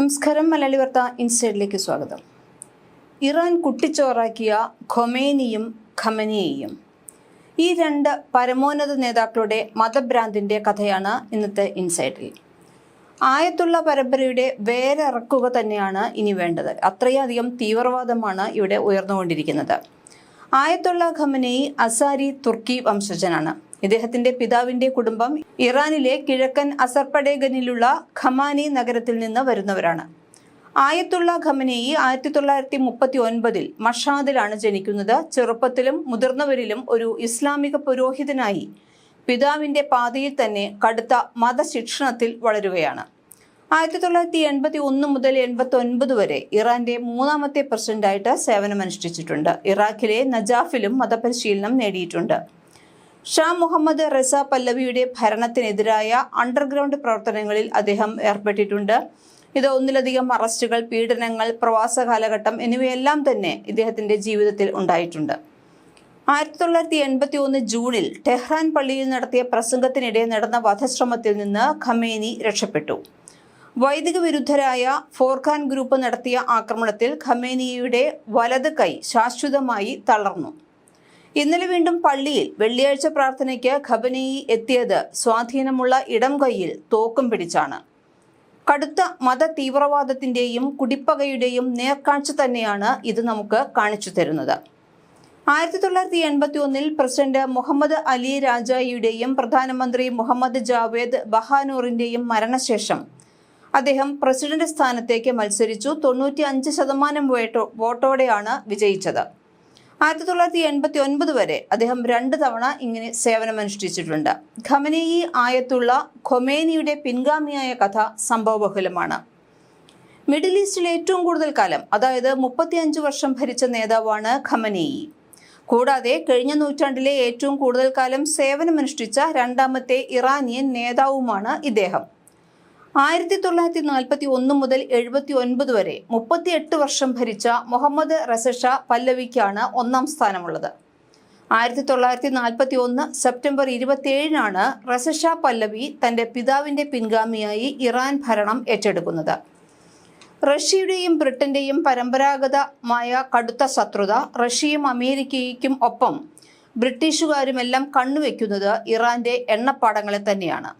നമസ്കാരം മലയാളി വാർത്ത ഇൻസൈഡിലേക്ക് സ്വാഗതം. ഇറാൻ കുട്ടിച്ചോറാക്കിയ ഖൊമേനിയും ഖമനിയെയും. ഈ രണ്ട് പരമോന്നത നേതാക്കളുടെ മതഭ്രാന്തിന്റെ കഥയാണ് ഇന്നത്തെ ഇൻസൈഡിൽ. ആയത്തുള്ള പരമ്പരയുടെ വേരറക്കുക തന്നെയാണ് ഇനി വേണ്ടത്. അത്രയധികം തീവ്രവാദമാണ് ഇവിടെ ഉയർന്നുകൊണ്ടിരിക്കുന്നത്. ആയത്തുള്ള ഖമനി അസാരി തുർക്കി വംശജനാണ്. ഇദ്ദേഹത്തിന്റെ പിതാവിന്റെ കുടുംബം ഇറാനിലെ കിഴക്കൻ അസർപ്പഡേഗനിലുള്ള ഖമാനി നഗരത്തിൽ നിന്ന് വരുന്നവരാണ്. ആയത്തുള്ള ഖമനേയി ആയിരത്തി തൊള്ളായിരത്തി മുപ്പത്തി ഒൻപതിൽ മഷാദിലാണ് ജനിക്കുന്നത്. ചെറുപ്പത്തിലും മുതിർന്നവരിലും ഒരു ഇസ്ലാമിക പുരോഹിതനായി പിതാവിന്റെ പാതയിൽ തന്നെ കടുത്ത മതശിക്ഷണത്തിൽ വളരുകയാണ്. ആയിരത്തി തൊള്ളായിരത്തി എൺപത്തി ഒന്ന് മുതൽ എൺപത്തി ഒൻപത് വരെ ഇറാന്റെ മൂന്നാമത്തെ പ്രസിഡന്റായിട്ട് സേവനമനുഷ്ഠിച്ചിട്ടുണ്ട്. ഇറാഖിലെ നജാഫിലും മതപരിശീലനം നേടിയിട്ടുണ്ട്. ഷാ മുഹമ്മദ് റസ പല്ലവിയുടെ ഭരണത്തിനെതിരായ അണ്ടർഗ്രൗണ്ട് പ്രവർത്തനങ്ങളിൽ അദ്ദേഹം ഏർപ്പെട്ടിട്ടുണ്ട്. ഇത് ഒന്നിലധികം അറസ്റ്റുകൾ പീഡനങ്ങൾ പ്രവാസ കാലഘട്ടം എന്നിവയെല്ലാം തന്നെ ഇദ്ദേഹത്തിന്റെ ജീവിതത്തിൽ ഉണ്ടായിട്ടുണ്ട്. ആയിരത്തി തൊള്ളായിരത്തി എൺപത്തി ഒന്ന് ജൂണിൽ ടെഹ്റാൻ പള്ളിയിൽ നടത്തിയ പ്രസംഗത്തിനിടെ നടന്ന വധശ്രമത്തിൽ നിന്ന് ഖമേനി രക്ഷപ്പെട്ടു. വൈദിക വിരുദ്ധരായ ഫോർഖാൻ ഗ്രൂപ്പ് നടത്തിയ ആക്രമണത്തിൽ ഖമേനിയുടെ വലത് കൈ ശാശ്വതമായി തളർന്നു. ഇന്നലെ വീണ്ടും പള്ളിയിൽ വെള്ളിയാഴ്ച പ്രാർത്ഥനയ്ക്ക് ഖബനി എത്തിയത് സ്വാധീനമുള്ള ഇടം കൈയിൽ തോക്കും പിടിച്ചാണ്. കടുത്ത മത തീവ്രവാദത്തിന്റെയും കുടിപ്പകയുടെയും നേർക്കാഴ്ച തന്നെയാണ് ഇത് നമുക്ക് കാണിച്ചു തരുന്നത്. ആയിരത്തി തൊള്ളായിരത്തി എൺപത്തി ഒന്നിൽ പ്രസിഡന്റ് മുഹമ്മദ് അലി രാജായിയുടെയും പ്രധാനമന്ത്രി മുഹമ്മദ് ജാവേദ് ബഹാനൂറിന്റെയും മരണശേഷം അദ്ദേഹം പ്രസിഡന്റ് സ്ഥാനത്തേക്ക് മത്സരിച്ചു. തൊണ്ണൂറ്റി അഞ്ച് ശതമാനം വോട്ടോ വോട്ടോടെയാണ് വിജയിച്ചത്. ആയിരത്തി തൊള്ളായിരത്തി എൺപത്തി ഒൻപത് വരെ അദ്ദേഹം രണ്ട് തവണ ഇങ്ങനെ സേവനമനുഷ്ഠിച്ചിട്ടുണ്ട്. ഖമനേയി ആയത്തുള്ള ഖൊമേനിയുടെ പിൻഗാമിയായ കഥ സംഭവബഹുലമാണ്. മിഡിൽ ഈസ്റ്റിൽ ഏറ്റവും കൂടുതൽ കാലം അതായത് മുപ്പത്തിയഞ്ച് വർഷം ഭരിച്ച നേതാവാണ് ഖമനേയി. കൂടാതെ കഴിഞ്ഞ നൂറ്റാണ്ടിലെ ഏറ്റവും കൂടുതൽ കാലം സേവനമനുഷ്ഠിച്ച രണ്ടാമത്തെ ഇറാനിയൻ നേതാവുമാണ് ഇദ്ദേഹം. ആയിരത്തി തൊള്ളായിരത്തി നാൽപ്പത്തി ഒന്ന് മുതൽ എഴുപത്തി ഒൻപത് വരെ മുപ്പത്തിയെട്ട് വർഷം ഭരിച്ച മുഹമ്മദ് റസഷ പല്ലവിക്കാണ് ഒന്നാം സ്ഥാനമുള്ളത്. ആയിരത്തി തൊള്ളായിരത്തി നാൽപ്പത്തി ഒന്ന് സെപ്റ്റംബർ ഇരുപത്തിയേഴിനാണ് റസഷ പല്ലവി തന്റെ പിതാവിന്റെ പിൻഗാമിയായി ഇറാൻ ഭരണം ഏറ്റെടുക്കുന്നത്. റഷ്യയുടെയും ബ്രിട്ടന്റെയും പരമ്പരാഗതമായ കടുത്ത ശത്രുത റഷ്യയും അമേരിക്കയ്ക്കും ഒപ്പം ബ്രിട്ടീഷുകാരുമെല്ലാം കണ്ണുവെക്കുന്നത് ഇറാന്റെ എണ്ണപ്പാടങ്ങളെ തന്നെയാണ്.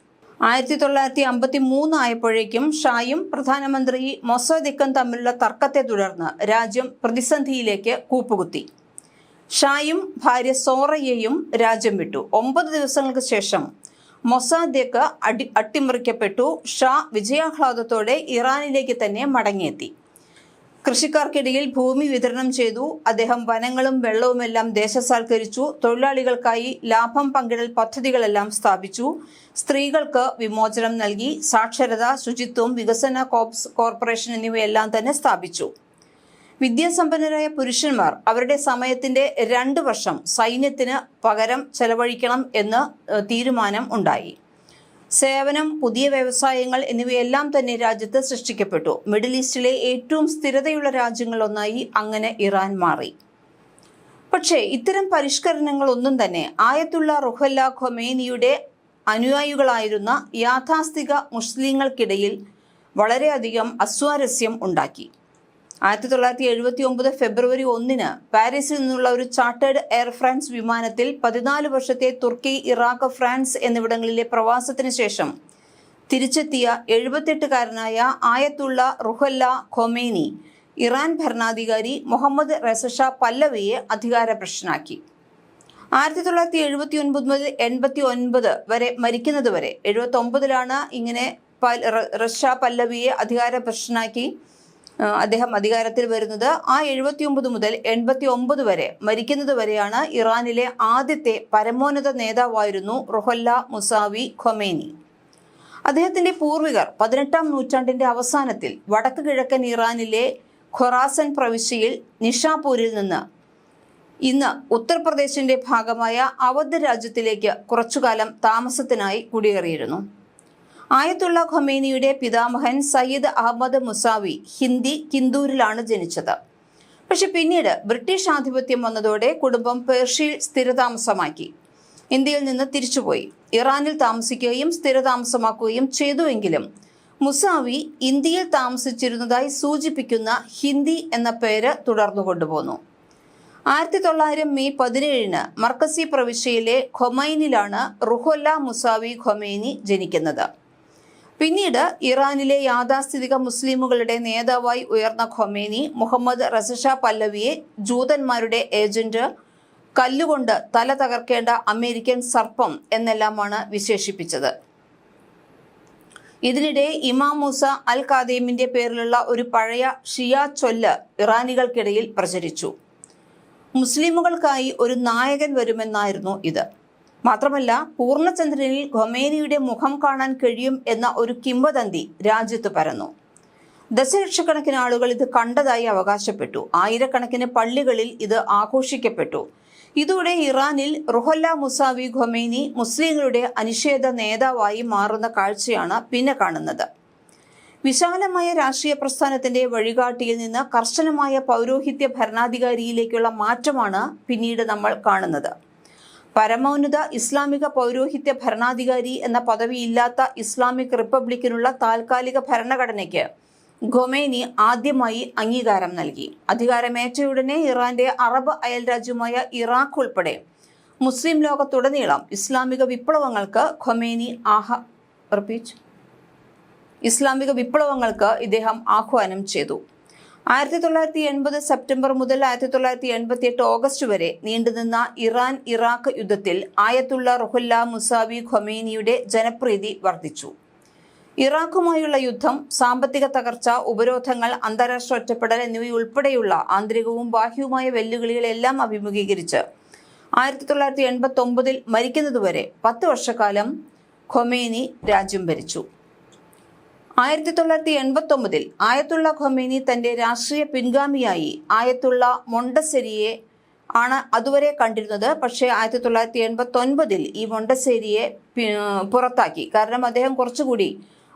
ആയിരത്തി തൊള്ളായിരത്തി അമ്പത്തി മൂന്ന് ആയപ്പോഴേക്കും ഷായും പ്രധാനമന്ത്രി മൊസദിക്കും തമ്മിലുള്ള തർക്കത്തെ തുടർന്ന് രാജ്യം പ്രതിസന്ധിയിലേക്ക് കൂപ്പുകുത്തി. ഷായും ഭാര്യ സോറയെയും രാജ്യം വിട്ടു. ഒമ്പത് ദിവസങ്ങൾക്ക് ശേഷം മൊസാദെക്ക് അടി അട്ടിമറിക്കപ്പെട്ടു. ഷാ വിജയാഹ്ലാദത്തോടെ ഇറാനിലേക്ക് തന്നെ മടങ്ങിയെത്തി. കൃഷിക്കാർക്കിടയിൽ ഭൂമി വിതരണം ചെയ്തു. അദ്ദേഹം വനങ്ങളും വെള്ളവുമെല്ലാം ദേശസാൽക്കരിച്ചു. തൊഴിലാളികൾക്കായി ലാഭം പങ്കിടൽ പദ്ധതികളെല്ലാം സ്ഥാപിച്ചു. സ്ത്രീകൾക്ക് വിമോചനം നൽകി. സാക്ഷരത ശുചിത്വം വികസന കോപ്സ് കോർപ്പറേഷൻ എന്നിവയെല്ലാം തന്നെ സ്ഥാപിച്ചു. വിദ്യാസമ്പന്നരായ പുരുഷന്മാർ അവരുടെ സമയത്തിന്റെ രണ്ട് വർഷം സൈന്യത്തിന് പകരം ചെലവഴിക്കണം എന്ന് തീരുമാനം ഉണ്ടായി. സേവനം പുതിയ വ്യവസായങ്ങൾ എന്നിവയെല്ലാം തന്നെ രാജ്യത്ത് സൃഷ്ടിക്കപ്പെട്ടു. മിഡിൽ ഈസ്റ്റിലെ ഏറ്റവും സ്ഥിരതയുള്ള രാജ്യങ്ങളൊന്നായി അങ്ങനെ ഇറാൻ മാറി. പക്ഷേ ഇത്തരം പരിഷ്കരണങ്ങളൊന്നും തന്നെ ആയത്തുള്ള റുഹല്ല ഖൊമേനിയുടെ അനുയായികളായിരുന്ന യാഥാസ്ഥിക മുസ്ലിങ്ങൾക്കിടയിൽ വളരെയധികം അസ്വാരസ്യം ഉണ്ടാക്കി. ആയിരത്തി തൊള്ളായിരത്തി എഴുപത്തി ഒമ്പത് ഫെബ്രുവരി ഒന്നിന് പാരീസിൽ നിന്നുള്ള ഒരു ചാർട്ടേഡ് എയർ ഫ്രാൻസ് വിമാനത്തിൽ പതിനാല് വർഷത്തെ തുർക്കി ഇറാഖ് ഫ്രാൻസ് എന്നിവിടങ്ങളിലെ പ്രവാസത്തിന് ശേഷം തിരിച്ചെത്തിയ എഴുപത്തെട്ടുകാരനായ ആയത്തുള്ള റുഹല്ല ഖൊമേനി ഇറാൻ ഭരണാധികാരി മുഹമ്മദ് റസഷ പല്ലവിയെ അധികാരഭ്രഷ്ടനാക്കി ആയിരത്തി തൊള്ളായിരത്തി എഴുപത്തി ഒൻപത് മുതൽ എൺപത്തി ഒൻപത് വരെ മരിക്കുന്നത് വരെ എഴുപത്തി ഒമ്പതിലാണ് ഇങ്ങനെ റഷ്യ റഷ പല്ലവിയെ അധികാരഭ്രഷ്ടനാക്കി ആ, അദ്ദേഹം അധികാരത്തിൽ വരുന്നത് ആ എഴുപത്തി ഒമ്പത് മുതൽ എൺപത്തി ഒമ്പത് വരെ മരിക്കുന്നത് വരെയാണ് ഇറാനിലെ ആദ്യത്തെ പരമോന്നത നേതാവായിരുന്നു റുഹല്ല മുസാവി ഖൊമേനി. അദ്ദേഹത്തിന്റെ പൂർവികർ പതിനെട്ടാം നൂറ്റാണ്ടിന്റെ അവസാനത്തിൽ വടക്ക് കിഴക്കൻ ഇറാനിലെ ഖൊറാസൻ പ്രവിശ്യയിൽ നിഷാപൂരിൽ നിന്ന് ഇന്ന് ഉത്തർപ്രദേശിന്റെ ഭാഗമായ അവധ് രാജ്യത്തിലേക്ക് കുറച്ചുകാലം താമസത്തിനായി കുടിയേറിയിരുന്നു. ആയത്തുള്ള ഖൊമേനിയുടെ പിതാമഹൻ സയ്യിദ് അഹമ്മദ് മുസാവി ഹിന്ദി കിന്ദൂരിലാണ് ജനിച്ചത്. പക്ഷെ പിന്നീട് ബ്രിട്ടീഷ് ആധിപത്യം വന്നതോടെ കുടുംബം പേർഷ്യയിൽ സ്ഥിരതാമസമാക്കി. ഇന്ത്യയിൽ നിന്ന് തിരിച്ചുപോയി. ഇറാനിൽ താമസിക്കുകയും സ്ഥിരതാമസമാക്കുകയും ചെയ്തുവെങ്കിലും മുസാവി ഇന്ത്യയിൽ താമസിച്ചിരുന്നതായി സൂചിപ്പിക്കുന്ന ഹിന്ദി എന്ന പേര് തുടർന്നു കൊണ്ടുപോന്നു. ആയിരത്തി തൊള്ളായിരം മെയ് പതിനേഴിന് മർക്കസി പ്രവിശ്യയിലെ ഖൊമൈനിലാണ് റുഹൊല്ല മുസാവി ഖൊമൈനി ജനിക്കുന്നത്. പിന്നീട് ഇറാനിലെ യാഥാസ്ഥിതിക മുസ്ലിമുകളുടെ നേതാവായി ഉയർന്ന ഖൊമേനി മുഹമ്മദ് റസഷ പല്ലവിയെ ജൂതന്മാരുടെ ഏജന്റ് കല്ലുകൊണ്ട് തല തകർക്കേണ്ട അമേരിക്കൻ സർപ്പം എന്നെല്ലാമാണ് വിശേഷിപ്പിച്ചത്. ഇതിനിടെ ഇമാം മൂസ അൽ കാദീമിന്റെ പേരിലുള്ള ഒരു പഴയ ഷിയ ചൊല്ല് ഇറാനികൾക്കിടയിൽ പ്രചരിച്ചു. മുസ്ലിമുകൾക്കായി ഒരു നായകൻ വരുമെന്നായിരുന്നു ഇത്. മാത്രമല്ല പൂർണചന്ദ്രനിൽ ഖൊമേനിയുടെ മുഖം കാണാൻ കഴിയും എന്ന ഒരു കിംവദന്തി രാജ്യത്ത് പരന്നു. ദശലക്ഷക്കണക്കിന് ആളുകൾ ഇത് കണ്ടതായി അവകാശപ്പെട്ടു. ആയിരക്കണക്കിന് പള്ളികളിൽ ഇത് ആഘോഷിക്കപ്പെട്ടു. ഇതോടെ ഇറാനിൽ റുഹല്ല മുസാവി ഖൊമേനി മുസ്ലിങ്ങളുടെ അനിഷേധ നേതാവായി മാറുന്ന കാഴ്ചയാണ് പിന്നെ കാണുന്നത്. വിശാലമായ രാഷ്ട്രീയ പ്രസ്ഥാനത്തിന്റെ വഴികാട്ടിയിൽ നിന്ന് കർശനമായ പൗരോഹിത്യ ഭരണാധികാരിയിലേക്കുള്ള മാറ്റമാണ് പിന്നീട് നമ്മൾ കാണുന്നത്. പരമോന്നത ഇസ്ലാമിക പൗരോഹിത്യ ഭരണാധികാരി എന്ന പദവിയില്ലാത്ത ഇസ്ലാമിക് റിപ്പബ്ലിക്കിനുള്ള താൽക്കാലിക ഭരണഘടനയ്ക്ക് ഖൊമേനി ആദ്യമായി അംഗീകാരം നൽകി. അധികാരമേറ്റയുടനെ ഇറാന്റെ അറബ് അയൽരാജ്യമായ ഇറാഖ് ഉൾപ്പെടെ മുസ്ലിം ലോകത്തുടനീളം ഇസ്ലാമിക വിപ്ലവങ്ങൾക്ക് ഖൊമേനി ആഹ റിപ്പീറ്റ് ഇസ്ലാമിക വിപ്ലവങ്ങൾക്ക് ഇദ്ദേഹം ആഹ്വാനം ചെയ്തു. ആയിരത്തി തൊള്ളായിരത്തി എൺപത് സെപ്റ്റംബർ മുതൽ ആയിരത്തി തൊള്ളായിരത്തി എൺപത്തി എട്ട് ഓഗസ്റ്റ് വരെ നീണ്ടുനിന്ന ഇറാൻ ഇറാഖ് യുദ്ധത്തിൽ ആയത്തുള്ള റുഹുല്ല മുസാവി ഖൊമേനിയുടെ ജനപ്രീതി വർദ്ധിച്ചു. ഇറാഖുമായുള്ള യുദ്ധം സാമ്പത്തിക തകർച്ച ഉപരോധങ്ങൾ അന്താരാഷ്ട്ര ഒറ്റപ്പെടൽ എന്നിവയുൾപ്പെടെയുള്ള ആന്തരികവും ബാഹ്യവുമായ വെല്ലുവിളികളെല്ലാം അഭിമുഖീകരിച്ച് ആയിരത്തി തൊള്ളായിരത്തി എൺപത്തി ഒമ്പതിൽ മരിക്കുന്നതുവരെ പത്ത് വർഷക്കാലം ഖൊമേനി രാജ്യം ഭരിച്ചു. ആയിരത്തി തൊള്ളായിരത്തി എൺപത്തി ഒമ്പതിൽ ആയത്തുള്ള ഖൊമേനി തന്റെ രാഷ്ട്രീയ പിൻഗാമിയായി. ആയത്തുള്ള മൊണ്ടസെരിയെ ആണ് അതുവരെ കണ്ടിരുന്നത്. പക്ഷേ ആയിരത്തി തൊള്ളായിരത്തി എൺപത്തി ഒൻപതിൽ ഈ മൊണ്ടസേരിയെ പുറത്താക്കി. കാരണം അദ്ദേഹം കുറച്ചുകൂടി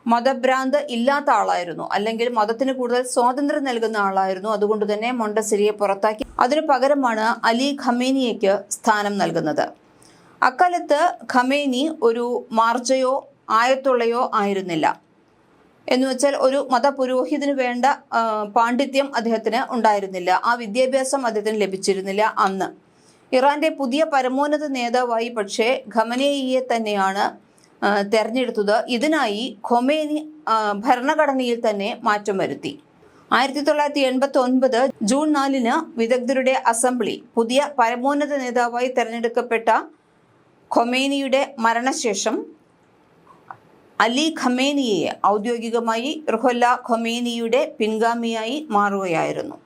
മതഭ്രാന്ത് ഇല്ലാത്ത ആളായിരുന്നു. അല്ലെങ്കിൽ മതത്തിന് കൂടുതൽ സ്വാതന്ത്ര്യം നൽകുന്ന ആളായിരുന്നു. അതുകൊണ്ട് തന്നെ മൊണ്ടസെരിയെ പുറത്താക്കി. അതിനു പകരമാണ് അലി ഖമേനിയയ്ക്ക് സ്ഥാനം നൽകുന്നത്. അക്കാലത്ത് ഖമേനി ഒരു മാർജയോ ആയത്തുള്ളയോ ആയിരുന്നില്ല. എന്ന് വെച്ചാൽ ഒരു മതപുരോഹിതന് വേണ്ട പാണ്ഡിത്യം അദ്ദേഹത്തിന് ഉണ്ടായിരുന്നില്ല. ആ വിദ്യാഭ്യാസം അദ്ദേഹത്തിന് ലഭിച്ചിരുന്നില്ല അന്ന്. ഇറാന്റെ പുതിയ പരമോന്നത നേതാവായി പക്ഷേ ഖമനേയിയെ തന്നെയാണ് തെരഞ്ഞെടുത്തത്. ഇതിനായി ഖൊമേനി ഭരണഘടനയിൽ തന്നെ മാറ്റം വരുത്തി. ആയിരത്തി തൊള്ളായിരത്തി എൺപത്തി ഒൻപത് ജൂൺ നാലിന് വിദഗ്ധരുടെ അസംബ്ലി പുതിയ പരമോന്നത നേതാവായി തെരഞ്ഞെടുക്കപ്പെട്ട ഖൊമേനിയുടെ മരണശേഷം അലി ഖമേനിയെ ഔദ്യോഗികമായി റുഹല്ല ഖൊമേനിയുടെ പിൻഗാമിയായി മാറുകയായിരുന്നു.